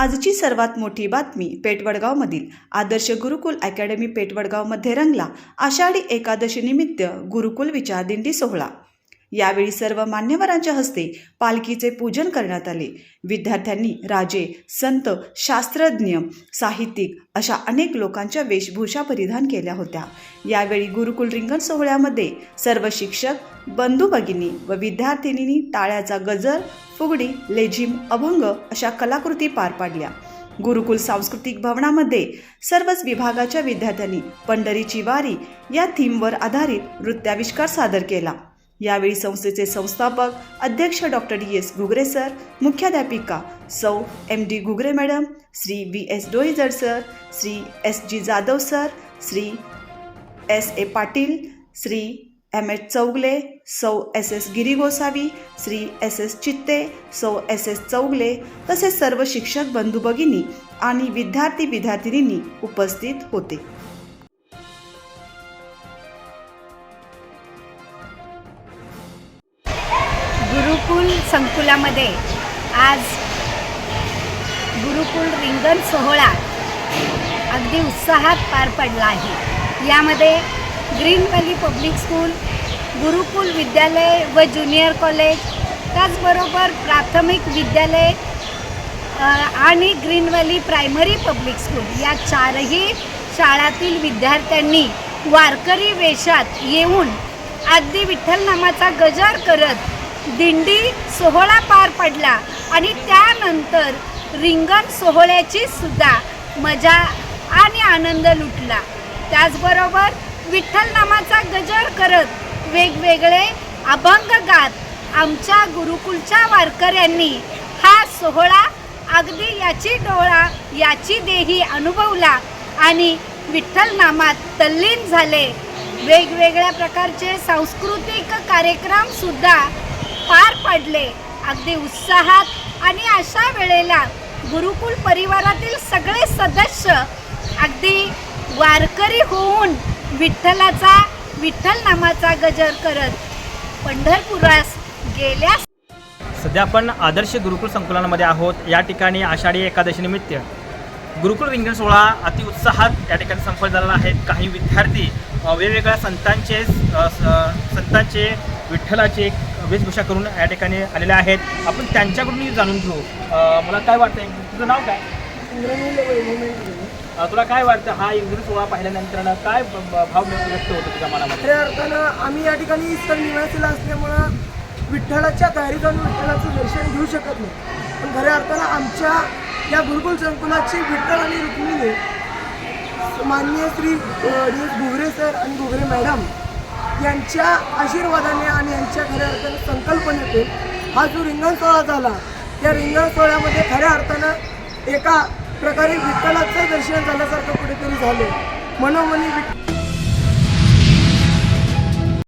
आजची सर्वात मोठी बातमी पेटवडगावमधील आदर्श गुरुकुल अकॅडमी पेटवडगावमध्ये रंगला आषाढी एकादशीनिमित्त गुरुकुल विचारदिंडी सोहळा. यावेळी सर्व मान्यवरांच्या हस्ते पालखीचे पूजन करण्यात आले. विद्यार्थ्यांनी राजे संत शास्त्रज्ञ साहित्यिक अशा अनेक लोकांच्या वेशभूषा परिधान केल्या होत्या. यावेळी गुरुकुल रिंगण सोहळ्यामध्ये सर्व शिक्षक बंधू भगिनी व विद्यार्थिनींनी टाळ्याचा गजर फुगडी लेझिम अभंग अशा कलाकृती पार पाडल्या. गुरुकुल सांस्कृतिक भवनामध्ये सर्वच विभागाच्या विद्यार्थ्यांनी पंढरीची वारी या थीमवर आधारित नृत्याविष्कार सादर केला. यावेळी संस्थेचे संस्थापक अध्यक्ष doctor D S Ghugare sir मुख्याध्यापिका सौ M D Ghugare madam Shri B S Doijar sir Shri S G Jadhav sir Shri S A Patil Shri M H Chougule सौ S S Giri Gosavi Shri S S Chitte सौ S S Chougale तसेच सर्व शिक्षक बंधू भगिनी आणि विद्यार्थी विद्यार्थिनींनी उपस्थित होते. गुरुकुल संकुलामध्ये आज गुरुकुल रिंगण सोहळा अगदी उत्साहात पार पडला आहे. यामध्ये green valley public school Gurukul विद्यालय व ज्युनियर कॉलेज त्याचबरोबर प्राथमिक विद्यालय आणि green valley primary public school या चारही शाळातील विद्यार्थ्यांनी वारकरी वेशात येऊन अगदी विठ्ठल नामाचा गजर करत दिंडी सोहळा पार पडला आणि त्यानंतर रिंगण सोहळ्याची सुद्धा मजा आणि आनंद लुटला. त्याचबरोबर विठ्ठल नामाचा गजर करत वेगवेगळे अभंग गात आमच्या गुरुकुलच्या वारकऱ्यांनी हा सोहळा अगदी याची डोळा याची देही अनुभवला आणि विठ्ठल नामात तल्लीन झाले. वेगवेगळ्या प्रकारचे सांस्कृतिक कार्यक्रमसुद्धा पार पडले. अगदी उत्साहात आणि अशा वेळेला गुरुकुल परिवारातील सगळे सदस्य अगदी वारकरी होऊन विठ्ठलाचा विठ्ठल नामाचा गजर करत पंढरपुरास गेल्या सध्या आपण आदर्श गुरुकुल संकुलनामध्ये आहोत. या ठिकाणी आषाढी एकादशी निमित्त गुरुकुल रिंगण सोहळा अतिउत्साहात या ठिकाणी संपन्न झालेला आहे. काही विद्यार्थी वेगवेगळ्या संतांचे संतांचे विठ्ठलाचे वेशभूषा करून या ठिकाणी आलेल्या आहेत. आपण त्यांच्याकडूनही जाणून घेऊ. मला काय वाटतंय? तुझं नाव काय? तुला काय वाटतं? हा इंग्रजी सोहळा पाहिल्यानंतर काय भाव व्यक्त होतो तुझ्या मनामध्ये? खऱ्या अर्थानं आम्ही या ठिकाणी सर निवासीला असल्यामुळं विठ्ठलाच्या तयारी जाऊन विठ्ठलाचं दर्शन घेऊ शकत नाही. पण खऱ्या अर्थानं आमच्या या गुरुकुल संकुलाची विठ्ठल आणि रुक्मिणी माननीय Shri A, D S Ghugare sir आणि घुगरे मॅडम यांच्या आशीर्वादाने आणि यांच्या खऱ्या अर्थानं हा जो रिंगण सोहळा झाला या रिंगण सोहळ्यामध्ये खऱ्या अर्थानं एका प्रकारे विठ्ठलाचं दर्शन झाल्यासारखं कुठेतरी झालं. मनोमनी विठ्ठल